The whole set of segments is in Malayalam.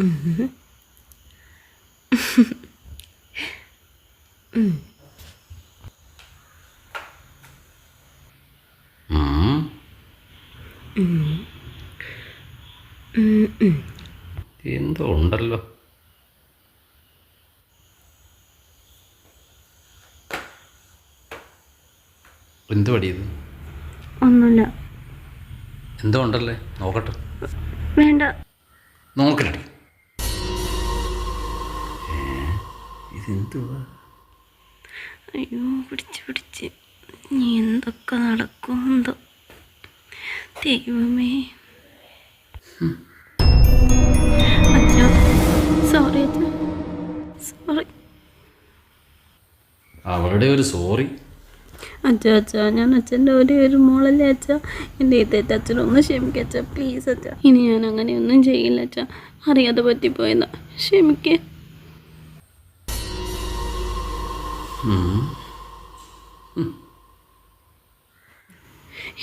എന്തോ ഉണ്ടല്ലോ. എന്ത് പടിയത് ഒന്നുമില്ല. എന്തോ ഉണ്ടല്ലേ? നോക്കട്ടെ. വേണ്ട. നോക്കട്ടെ. ഇതെന്തുവാ അയ്യോ പിടിച്ച് പിടിച്ച്. നീ എന്തൊക്കെ നടക്കും എന്തോ. ദൈവമേ. അച്ഛാ സോറി അച്ഛാ സോറി അവളുടെ ഒരു സോറി അച്ഛാ അച്ഛാ ഞാൻ അച്ഛന്റെ ഒരേ ഒരു മോളല്ലേ അച്ഛാ. എന്റെ ഈ തെറ്റ് അച്ഛനൊന്ന് ക്ഷമിക്കുക അച്ഛാ പ്ലീസ് അച്ഛാ. ഇനി ഞാൻ അങ്ങനെയൊന്നും ചെയ്യില്ല അച്ഛാ. അറിയാതെ പറ്റിപ്പോയതാ ക്ഷമിക്കേ.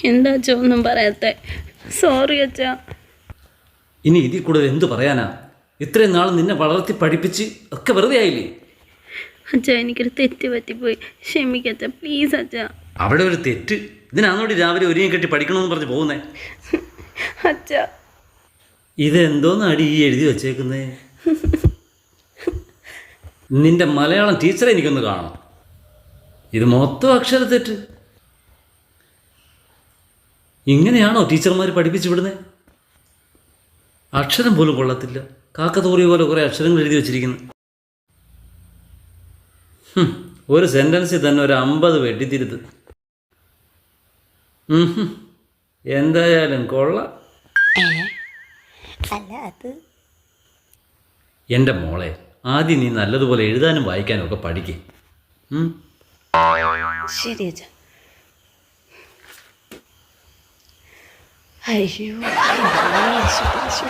എന്താ അച്ഛ ഒന്നും പറയാത്തെ? സോറി അച്ഛ. ഇനി ഇതിൽ കൂടുതൽ എന്ത് പറയാനാ? ഇത്രയും നാൾ നിന്നെ വളർത്തി പഠിപ്പിച്ച് ഒക്കെ വെറുതെ ആയില്ലേ? അച്ഛ എനിക്കൊരു തെറ്റ് പറ്റിപ്പോയി. ക്ഷമിക്കച്ച പ്ലീസ് അച്ഛ. അവിടെ ഒരു തെറ്റ്. ഇതിനാന്നോടി രാവിലെ ഒരുങ്ങി കെട്ടി പഠിക്കണമെന്ന് പറഞ്ഞ് പോകുന്നേ? അച്ഛ. ഇതെന്തോന്ന് അടി ഈ എഴുതി വച്ചേക്കുന്നേ? നിന്റെ മലയാളം ടീച്ചറെ എനിക്കൊന്ന് കാണണം. ഇത് മൊത്തം അക്ഷരത്തെറ്റ് ഇങ്ങനെയാണോ ടീച്ചർമാർ പഠിപ്പിച്ചു വിടുന്നത് അക്ഷരം പോലും കൊള്ളത്തില്ല. കാക്കത്തോറിയ പോലെ കുറേ അക്ഷരങ്ങൾ എഴുതി വച്ചിരിക്കുന്നു. ഒരു സെന്റൻസിൽ തന്നെ ഒരു അമ്പത് വെട്ടിത്തിരുത്ത്. എന്തായാലും കൊള്ള. എന്റെ മോളെ ആദ്യം നീ നല്ലതുപോലെ എഴുതാനും വായിക്കാനും ഒക്കെ പഠിക്കേ. ശരി അച്ഛാ അയ്യോ അയ്യോ, അയ്യോ.